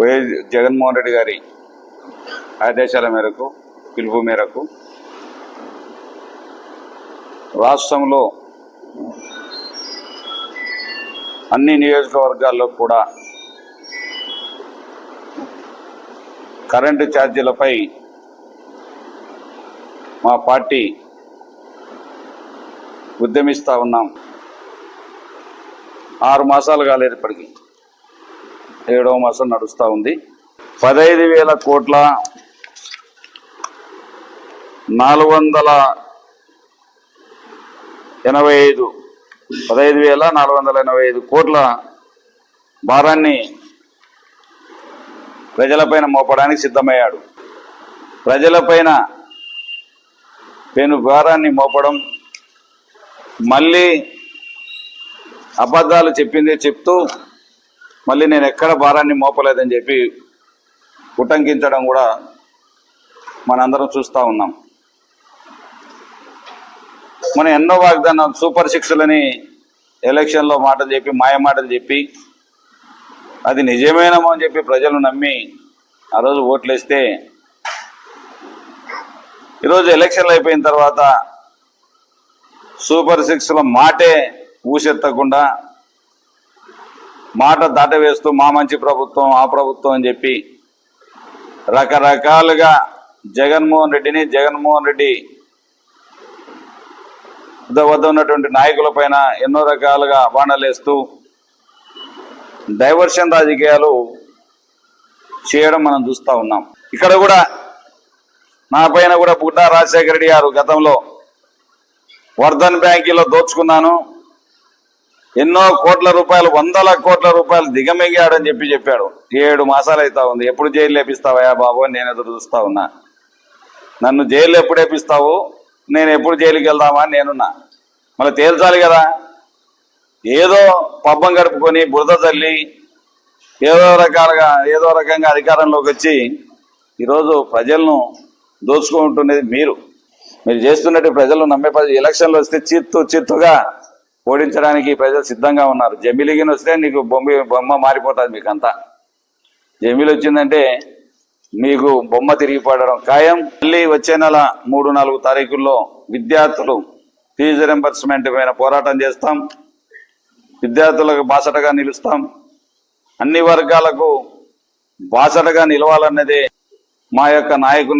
YS Jaganmohan Reddy గారి ఆదేశాల మేరకు పిలుపు మేరకు రాష్ట్రంలో అన్ని నియోజకవర్గాల్లో కూడా కరెంటు ఛార్జీలపై మా పార్టీ ఉద్యమిస్తూ ఉన్నాం. ఆరు మాసాలు కాలేదు ఇప్పటికీ. ఏడవ మాసం నడుస్తూ ఉంది. పదహైదు వేల కోట్ల నాలుగు వందల ఎనభై ఐదు పదహైదు వేల నాలుగు వందల ఎనభై ఐదు కోట్ల భారాన్ని ప్రజలపైన మోపడానికి సిద్ధమయ్యాడు. ప్రజలపైన పెను భారాన్ని మోపడం మళ్ళీ అబద్ధాలు చెప్పిందే చెప్తూ మళ్ళీ నేను ఎక్కడ భారాన్ని మోపలేదని చెప్పి ఉటంకించడం కూడా మనందరం చూస్తూ ఉన్నాం. మనం ఎన్నో వాగ్దానాలు సూపర్ సిక్స్లని ఎలక్షన్లో మాటలు చెప్పి మాయ మాటలు చెప్పి అది నిజమేనమో అని చెప్పి ప్రజలు నమ్మి ఆ రోజు ఓట్లేస్తే ఈరోజు ఎలక్షన్లు అయిపోయిన తర్వాత సూపర్ సిక్స్లో మాటే ఊసెత్తకుండా మాట దాటవేస్తూ మా మంచి ప్రభుత్వం ఆ ప్రభుత్వం అని చెప్పి రకరకాలుగా జగన్మోహన్ రెడ్డిని జగన్మోహన్ రెడ్డి వద్ద వద్ద ఉన్నటువంటి నాయకుల పైన ఎన్నో రకాలుగా బాణలేస్తూ డైవర్షన్ రాజకీయాలు చేయడం మనం చూస్తూ ఉన్నాం. ఇక్కడ కూడా నా పైన కూడా బుడ్డా రాజశేఖర రెడ్డి గారు గతంలో వర్ధన్ బ్యాంకీలో దోచుకున్నాను. ఎన్నో కోట్ల రూపాయలు వందల కోట్ల రూపాయలు దిగమింగాడని చెప్పి చెప్పాడు. ఏడు మాసాలు అవుతా ఉంది. ఎప్పుడు జైలు లేపిస్తావయ్యా బాబు అని నేను ఎదురు చూస్తా ఉన్నా. నన్ను జైలు ఎప్పుడు వేపిస్తావు నేను ఎప్పుడు జైలుకి వెళ్దామా అని నేనున్నా. మళ్ళీ తేల్చాలి కదా. ఏదో పబ్బం గడుపుకొని బురద తల్లి ఏదో రకాలుగా ఏదో రకంగా అధికారంలోకి వచ్చి ఈరోజు ప్రజలను దోచుకుంటున్నది మీరు. మీరు చేస్తున్నట్టు ప్రజలు నమ్మే ఎలక్షన్లు వస్తే చిత్తు చిత్తుగా ఓడించడానికి ప్రజలు సిద్ధంగా ఉన్నారు. జమిలిగిన వస్తే నీకు బొమ్మ బొమ్మ మారిపోతుంది మీకు అంతా జమిలి వచ్చిందంటే మీకు బొమ్మ తిరిగి పడడం ఖాయం. మళ్ళీ వచ్చే నెల మూడు నాలుగు తారీఖుల్లో విద్యార్థులు ఫీజు రింబర్స్మెంట్ పైన పోరాటం చేస్తాం. విద్యార్థులకు బాసటగా నిలుస్తాం. అన్ని వర్గాలకు బాసటగా నిలవాలన్నదే మా యొక్క నాయకుని